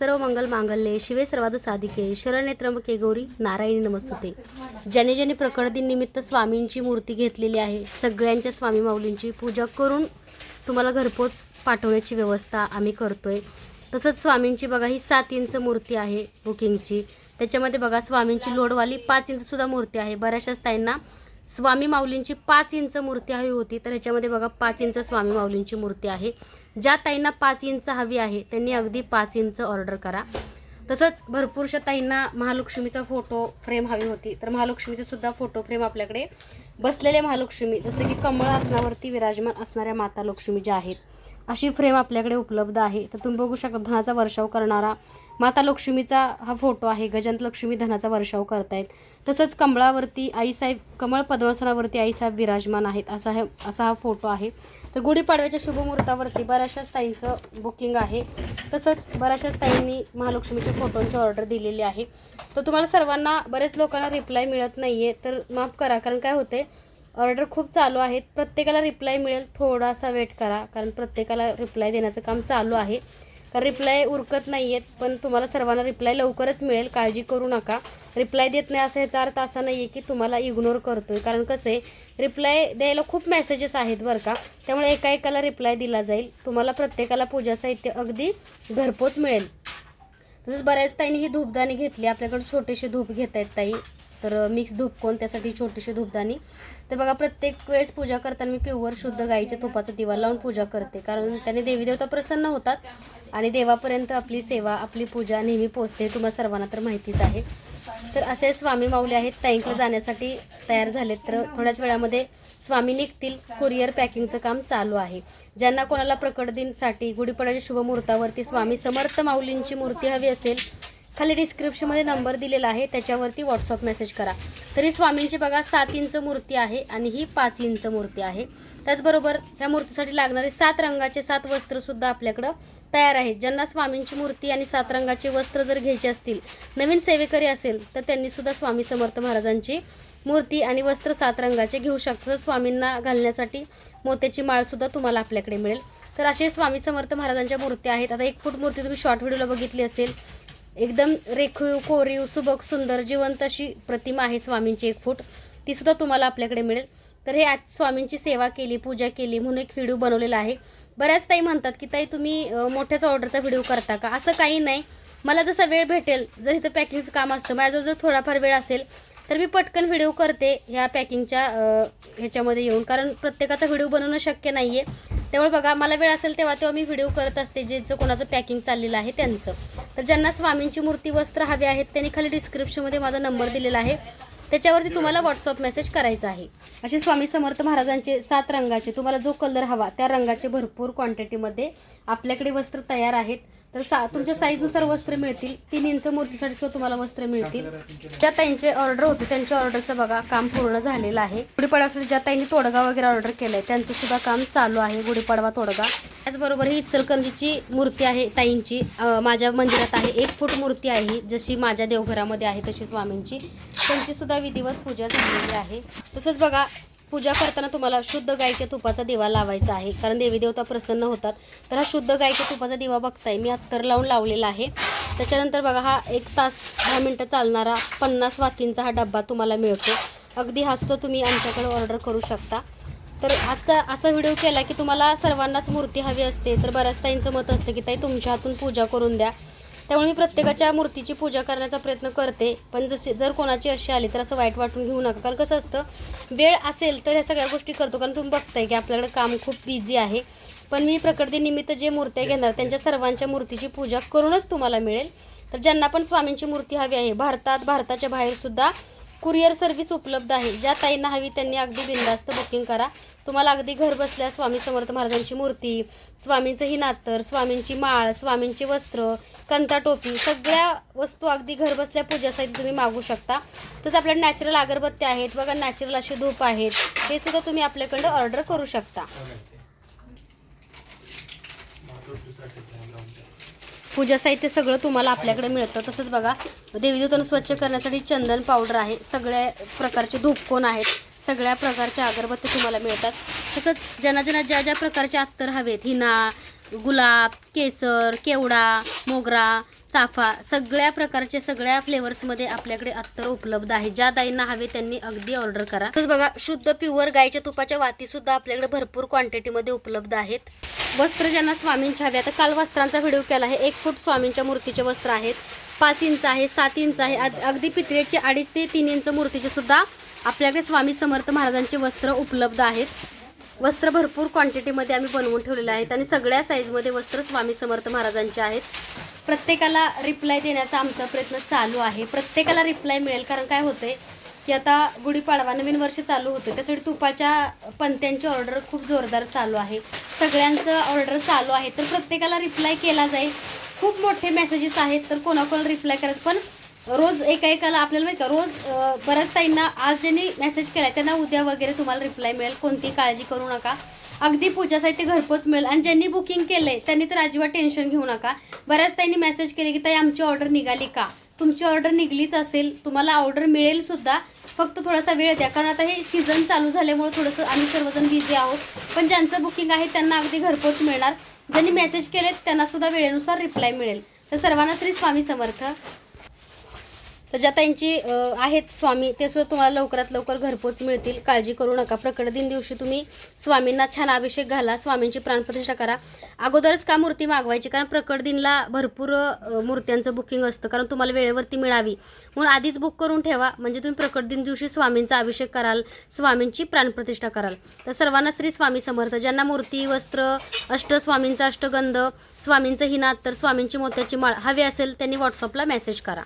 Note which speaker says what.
Speaker 1: सर्व मंगल मांगल्ये शिवे सर्वाद साधिके शरण्ये त्र्यंबके गौरी नारायणी नमस्तुते. ज्याने ज्याने प्रकट निमित्त स्वामींची मूर्ती घेतलेली आहे. सगळ्यांच्या स्वामी माऊलींची पूजा करून तुम्हाला घरपोच पाठवण्याची व्यवस्था आम्ही करतोय. तसंच स्वामींची बघा ही सात इंच मूर्ती आहे बुकिंगची. त्याच्यामध्ये बघा स्वामींची लोडवाली पाच इंच सुद्धा मूर्ती आहे. बऱ्याचशाच ताईंना स्वामी माऊलींची पाच इंच मूर्ती हवी होती. तर ह्याच्यामध्ये बघा पाच इंच स्वामी माऊलींची मूर्ती आहे. ज्या ताईंना पाच इंच हवी आहे त्यांनी अगदी पाच इंच ऑर्डर करा. तसंच भरपूरशा ताईंना महालक्ष्मीचा फोटो फ्रेम हवी होती. तर महालक्ष्मीचे सुद्धा फोटो फ्रेम आपल्याकडे बसलेले महालक्ष्मी जसं की कमळ आसनावरती विराजमान असणाऱ्या माता लक्ष्मी ज्या आहेत अशी फ्रेम आपल्याकडे उपलब्ध आहे. तर तुम्ही बघू शकता धनाचा वर्षाव करणारा माता लक्ष्मीचा हा फोटो आहे. गजंत लक्ष्मी धनाचा वर्षाव करतायत. तसंच कमळावरती आईसाहेब कमळ पद्मासनावरती आईसाहेब विराजमान आहेत असा हे असा हा फोटो आहे. तर गुढीपाडव्याच्या शुभमुहूर्तावरती बऱ्याचशाच ताईंचं बुकिंग आहे. तसंच बऱ्याचशाच ताईंनी महालक्ष्मीच्या फोटोंची ऑर्डर दिलेली आहे. तर तुम्हाला सर्वांना बरेच लोकांना रिप्लाय मिळत नाही आहे तर माफ करा कारण काय होते ऑर्डर खूप चालू आहेत. प्रत्येकाला रिप्लाय मिळेल थोडासा वेट करा कारण प्रत्येकाला रिप्लाय देण्याचं काम चालू आहे. कारण रिप्लाय उरकत नाही आहेत पण तुम्हाला सर्वांना रिप्लाय लवकरच मिळेल काळजी करू नका. रिप्लाय देत नाही असा ह्याचा अर्थ असा नाही आहे की तुम्हाला इग्नोर करतो आहे कारण कसं आहे रिप्लाय द्यायला खूप मेसेजेस आहेत बरं का. त्यामुळे एका एकाला रिप्लाय दिला जाईल. तुम्हाला प्रत्येकाला पूजा साहित्य अगदी घरपोच मिळेल. तसंच बऱ्याच ताईंनी ही धूपदाणी घेतली. आपल्याकडे छोटेसे धूप घेत आहेत ताई. तर मिक्स धूप कोण? त्यासाठी छोटीशी धूपदाणी. तर बघा प्रत्येक वेळेस पूजा करताना मी प्युअर शुद्ध गाईच्या तुपाचा दिवा लावून पूजा करते. कारण त्याने देवी देवता प्रसन्न होतात. आणि देवापर्यंत आपली सेवा आपली पूजा नेहमी पोचते तुम्हाला सर्वांना तर माहितीच आहे. तर असे स्वामी माऊली आहेत ताईंकडे जाण्यासाठी तयार झालेत. तर थोड्याच वेळामध्ये स्वामी निघतील. कुरिअर पॅकिंगचं काम चालू आहे. ज्यांना कोणाला प्रकट दिनसाठी गुढीपाड्याच्या शुभमुहूर्तावरती स्वामी समर्थ माऊलींची मूर्ती हवी असेल खाली डिस्क्रिप्शनमध्ये नंबर दिलेला आहे. त्याच्यावरती व्हॉट्सअप मेसेज करा. तरी स्वामींची बघा सात इंच मूर्ती आहे आणि ही पाच इंच मूर्ती आहे. त्याचबरोबर ह्या मूर्तीसाठी लागणारे सात रंगाचे सात वस्त्रसुद्धा आपल्याकडं तयार आहेत ज्यांना स्वामींची मूर्ती आणि सात रंगाचे वस्त्र जर घ्यायचे असतील नवीन सेवेकरी असेल तर त्यांनीसुद्धा स्वामी समर्थ महाराजांची मूर्ती आणि वस्त्र सात रंगाचे घेऊ शकतात स्वामींना घालण्यासाठी मोत्याची माळसुद्धा तुम्हाला आपल्याकडे मिळेल. तर असे स्वामी समर्थ महाराजांच्या मूर्त्या आहेत. आता एक फूट मूर्ती तुम्ही शॉर्ट व्हिडिओला बघितली असेल एकदम रेखीव कोरीव सुबक सुंदर जिवंत अशी प्रतिमा आहे स्वामींची एक फूट. ती सुद्धा तुम्हाला आपल्याकडे मिळेल. तर हे आज स्वामींची सेवा केली पूजा केली म्हणून एक व्हिडिओ बनवलेला आहे. बऱ्याच ताई म्हणतात की ताई तुम्ही मोठ्याच ऑर्डरचा व्हिडिओ करता का? असं काही नाही. मला जसा वेळ भेटेल जर इथं पॅकिंगचं काम असतं माझ्याजवळ जर थोडाफार वेळ असेल तर मी पटकन व्हिडिओ करते ह्या पॅकिंगच्या ह्याच्यामध्ये येऊन. कारण प्रत्येकाचा व्हिडिओ बनवणं शक्य नाही आहे त्यामुळे बघा मला वेळ असेल तेव्हा तेव्हा मी व्हिडिओ करत असते जे कोणाचं पॅकिंग चाललेलं आहे त्यांचं. तर ज्यांना स्वामींची मूर्ती वस्त्र हवे आहेत त्यांनी खाली डिस्क्रिप्शनमध्ये माझा नंबर दिलेला आहे. त्याच्यावरती तुम्हाला व्हॉट्सअप मेसेज करायचा आहे. असे स्वामी समर्थ महाराजांचे सात रंगाचे तुम्हाला जो कलर हवा त्या रंगाचे भरपूर क्वांटिटीमध्ये आपल्याकडे वस्त्र तयार आहेत. तर सा तुमच्या साईजनुसार वस्त्र मिळतील. तीन इंच मूर्तीसाठी सुद्धा तुम्हाला वस्त्र मिळतील. ज्या ताईंचे ऑर्डर होती त्यांच्या ऑर्डरचं बघा काम पूर्ण झालेलं आहे. गुढीपाडव्यासाठी ज्या ताईंनी तोडगा वगैरे ऑर्डर केलंय त्यांचं सुद्धा काम चालू आहे गुढीपाडवा तोडगा. त्याचबरोबर ही इचलकंदीची मूर्ती आहे ताईंची. माझ्या मंदिरात आहे एक फूट मूर्ती आहे ही जशी माझ्या देवघरामध्ये आहे तशी स्वामींची. त्यांची सुद्धा विधिवत पूजा झालेली आहे. तसंच बघा पूजा करताना तुम्हाला शुद्ध गायच्या तुपाचा दिवा लावायचा आहे. कारण देवी देवता प्रसन्न होतात. तर हा शुद्ध गायच्या तुपाचा दिवा बघताय. मी अस्तर लावून लावलेला आहे. त्याच्यानंतर बघा हा एक तास दहा मिनटं चालणारा पन्नास वातींचा हा डब्बा तुम्हाला मिळतो. अगदी हाच तो तुम्ही आमच्याकडे ऑर्डर करू शकता. तर आजचा असा व्हिडिओ केला की तुम्हाला सर्वांनाच मूर्ती हवी असते. तर बऱ्याच ताईंचं मत असतं की ताई तुमच्या हातून पूजा करून द्या. त्यामुळे मी प्रत्येकाच्या मूर्तीची पूजा करण्याचा प्रयत्न करते. पण जसे जर कोणाची अशी आली तर असं वाईट वाटून घेऊ नका. कारण कसं असतं वेळ असेल तर ह्या सगळ्या गोष्टी करतो. कारण तुम्ही बघताय की आपल्याकडे काम खूप बिझी आहे. पण मी प्रकृतीनिमित्त जे मूर्त्या घेणार त्यांच्या सर्वांच्या मूर्तीची पूजा करूनच तुम्हाला मिळेल. तर ज्यांना पण स्वामींची मूर्ती हवी आहे भारतात भारताच्या बाहेर सुद्धा कुरिअर सर्व्हिस उपलब्ध आहे. ज्या ताईंना हवी त्यांनी अगदी बिंदास्त बुकिंग करा. तुम्हाला अगदी घर बसल्या स्वामी समर्थ महाराजांची मूर्ती स्वामींचं ही नातर स्वामींची माळ स्वामींची वस्त्र कंता टोपी सगळ्या वस्तू अगदी घर बसल्या पूजासाठी तुम्ही मागू शकता. तसं आपल्याला नॅचरल अगरबत्ती आहेत बघा नॅचरल असे धूप आहेत ते सुद्धा तुम्ही आपल्याकडं ऑर्डर करू शकता. पूजा साहित्य सगळं तुम्हाला आपल्याकडे मिळतं. तसंच बघा देवीदेवतांना स्वच्छ करण्यासाठी चंदन पावडर आहे सगळ्या प्रकारचे धूपकोन आहेत सगळ्या प्रकारच्या अगरबत्ती तुम्हाला मिळतात. तसंच ज्यांना ज्यांना ज्या ज्या प्रकारचे अत्तर हवेत हिना गुलाब केसर केवडा मोगरा चाफा सगळ्या प्रकारचे सगळ्या फ्लेवर्समध्ये आपल्याकडे अत्तर उपलब्ध आहे. ज्या दाईंना हवे त्यांनी अगदी ऑर्डर करा. तसं बघा शुद्ध प्युअर गायच्या तुपाच्या वातीसुद्धा आपल्याकडे भरपूर क्वांटिटीमध्ये उपलब्ध आहेत. वस्त्र ज्यांना स्वामींच्या हवे आता काल वस्त्रांचा व्हिडिओ केला आहे. एक फूट स्वामींच्या मूर्तीचे वस्त्र आहेत. पाच इंच आहे सात इंच आहे. अगदी पितळेचे अडीच ते तीन इंच मूर्तीचे सुद्धा आपल्याकडे स्वामी समर्थ महाराजांचे वस्त्र उपलब्ध आहेत. वस्त्र भरपूर क्वांटिटीमध्ये आम्ही बनवून ठेवलेले आहेत आणि सगळ्या साईजमध्ये वस्त्र स्वामी समर्थ महाराजांचे आहेत. प्रत्येकाला रिप्लाय देण्याचा आमचा प्रयत्न चालू आहे. प्रत्येकाला रिप्लाय मिळेल. कारण काय होते की आता गुढीपाडवा नवीन वर्ष चालू होते. त्यासाठी तुपाच्या पंत्यांची ऑर्डर खूप जोरदार चालू आहे. सगळ्यांचं ऑर्डर चालू आहे. तर प्रत्येकाला रिप्लाय केला जाईल. खूप मोठे मेसेजेस आहेत. तर कोणाकोणाला रिप्लाय करायचं? पण रोज एका एकाला आपल्याला माहिती का रोज बऱ्याच ताईंना आज ज्यांनी मेसेज केला त्यांना उद्या वगैरे तुम्हाला रिप्लाय मिळेल. कोणती काळजी करू नका. अगदी पूजा साहित्य घरपोच मिळेल. आणि ज्यांनी बुकिंग केलंय त्यांनी तर अजिबात टेन्शन घेऊ नका. बऱ्याच ताईंनी मेसेज केले की ताई आमची ऑर्डर निघाली का? तुमची ऑर्डर निघलीच असेल. तुम्हाला ऑर्डर मिळेल सुद्धा. फक्त थोडासा वेळ द्या. कारण आता हे सीझन चालू झाल्यामुळे थोडंसं आम्ही सर्वजण बिझी आहोत. पण ज्यांचं बुकिंग आहे त्यांना अगदी घरपोच मिळणार. ज्यांनी मेसेज केलेत त्यांना सुद्धा वेळेनुसार रिप्लाय मिळेल. तर सर्वांना श्री स्वामी समर्थ. तर ज्या त्यांची आहेत स्वामी ते सुद्धा तुम्हाला लवकरात लवकर घरपोच मिळतील. काळजी करू नका. प्रकट दिन दिवशी तुम्ही स्वामींना छान अभिषेक घाला. स्वामींची प्राणप्रतिष्ठा करा. अगोदरच का मूर्ती मागवायची? कारण प्रकट दिनला भरपूर मूर्त्यांचं बुकिंग असतं. कारण तुम्हाला वेळेवरती मिळावी. म्हणून आधीच बुक करून ठेवा. म्हणजे तुम्ही प्रकट दिन दिवशी स्वामींचा अभिषेक कराल स्वामींची प्राणप्रतिष्ठा कराल. तर सर्वांना श्री स्वामी समर्थ. ज्यांना मूर्ती वस्त्र अष्ट स्वामींचा अष्टगंध स्वामींचं हिनात तर स्वामींची मोत्याची माळ हवी असेल त्यांनी व्हॉट्सअपला मेसेज करा.